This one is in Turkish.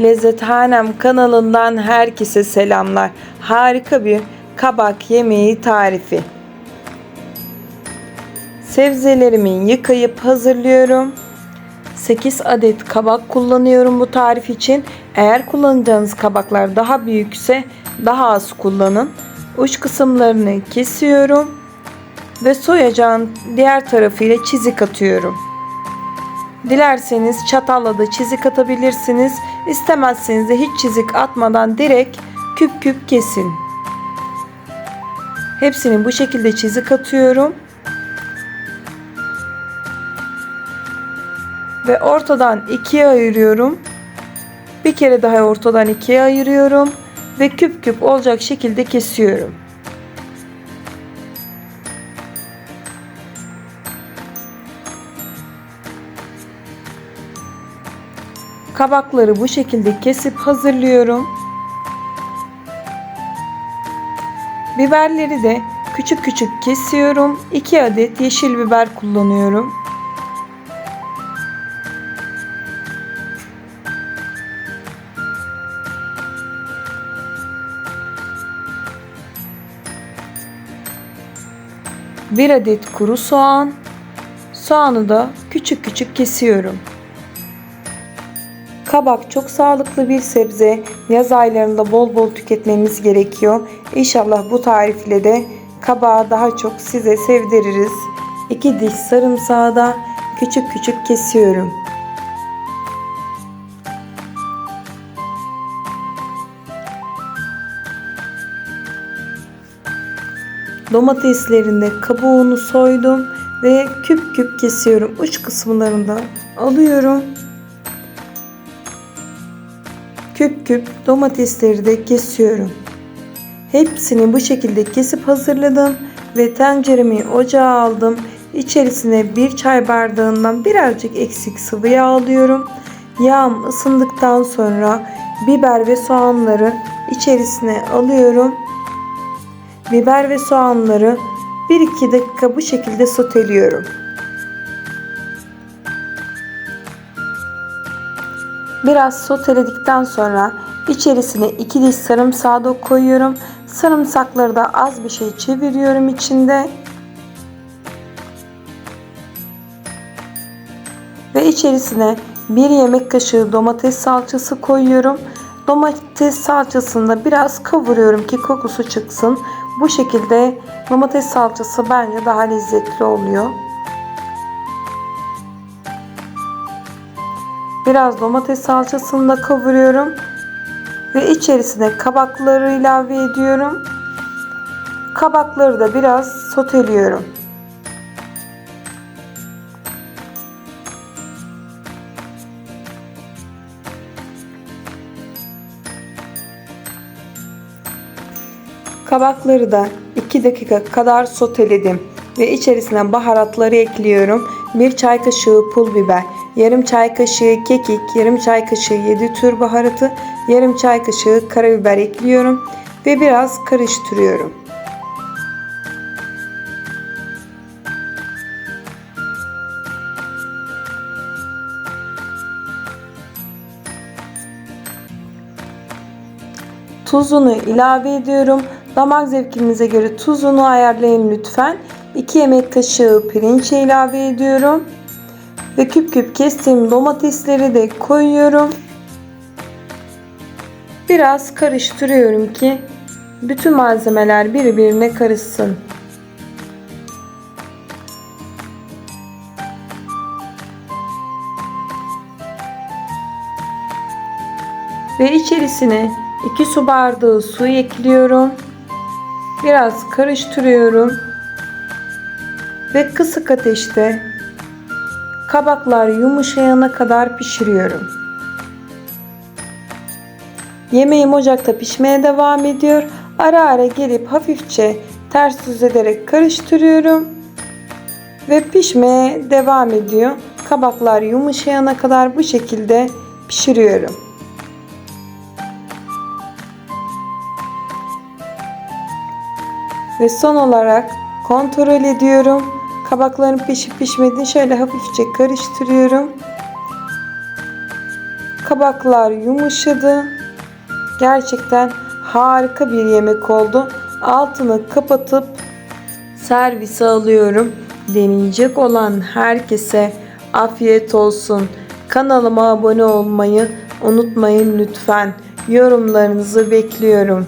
Lezzethanem kanalından herkese selamlar. Harika bir kabak yemeği tarifi. Sebzelerimi yıkayıp hazırlıyorum. 8 adet kabak kullanıyorum bu tarif için. Eğer kullanacağınız kabaklar daha büyükse daha az kullanın. Uç kısımlarını kesiyorum ve soyacağın diğer tarafıyla çizik atıyorum. Dilerseniz çatalla da çizik atabilirsiniz. İstemezseniz de hiç çizik atmadan direkt küp küp kesin. Hepsini bu şekilde çizik atıyorum. Ve ortadan ikiye ayırıyorum. Bir kere daha ortadan ikiye ayırıyorum ve küp küp olacak şekilde kesiyorum. Kabakları bu şekilde kesip hazırlıyorum. Biberleri de küçük küçük kesiyorum. 2 adet yeşil biber kullanıyorum. Bir adet kuru soğan. Soğanı da küçük küçük kesiyorum. Kabak çok sağlıklı bir sebze. Yaz aylarında bol bol tüketmemiz gerekiyor. İnşallah bu tarifle de kabağı daha çok size sevdiririz. 2 diş sarımsağı da küçük küçük kesiyorum. Domateslerin de kabuğunu soydum ve küp küp kesiyorum. Uç kısımlarını da alıyorum. Küp küp domatesleri de kesiyorum. Hepsini bu şekilde kesip hazırladım ve tenceremi ocağa aldım. İçerisine bir çay bardağından birazcık eksik sıvı yağ alıyorum. Yağım ısındıktan sonra biber ve soğanları içerisine alıyorum. Biber ve soğanları 1-2 dakika bu şekilde soteliyorum. Biraz soteledikten sonra içerisine 2 diş sarımsağı da koyuyorum. Sarımsakları da az bir şey çeviriyorum içinde. Ve içerisine 1 yemek kaşığı domates salçası koyuyorum. Domates salçasını da biraz kavuruyorum ki kokusu çıksın. Bu şekilde domates salçası bence daha lezzetli oluyor. Biraz domates salçasını da kavuruyorum. Ve içerisine kabakları ilave ediyorum. Kabakları da biraz soteliyorum. Kabakları da 2 dakika kadar soteledim ve içerisine baharatları ekliyorum. 1 çay kaşığı pul biber, yarım çay kaşığı kekik, yarım çay kaşığı 7 tür baharatı, yarım çay kaşığı karabiber ekliyorum ve biraz karıştırıyorum. Tuzunu ilave ediyorum. Damak zevkinize göre tuzunu ayarlayın lütfen. 2 yemek kaşığı pirinç ilave ediyorum. Ve küp küp kestiğim domatesleri de koyuyorum. Biraz karıştırıyorum ki bütün malzemeler birbirine karışsın. Ve içerisine 2 su bardağı su ekliyorum. Biraz karıştırıyorum. Ve kısık ateşte kabaklar yumuşayana kadar pişiriyorum. Yemeğim ocakta pişmeye devam ediyor. Ara ara gelip hafifçe ters düz ederek karıştırıyorum. Ve pişmeye devam ediyor. Kabaklar yumuşayana kadar bu şekilde pişiriyorum. Ve son olarak kontrol ediyorum. Kabakların pişip pişmediğini şöyle hafifçe karıştırıyorum. Kabaklar yumuşadı. Gerçekten harika bir yemek oldu. Altını kapatıp servise alıyorum. Deneyecek olan herkese afiyet olsun. Kanalıma abone olmayı unutmayın lütfen. Yorumlarınızı bekliyorum.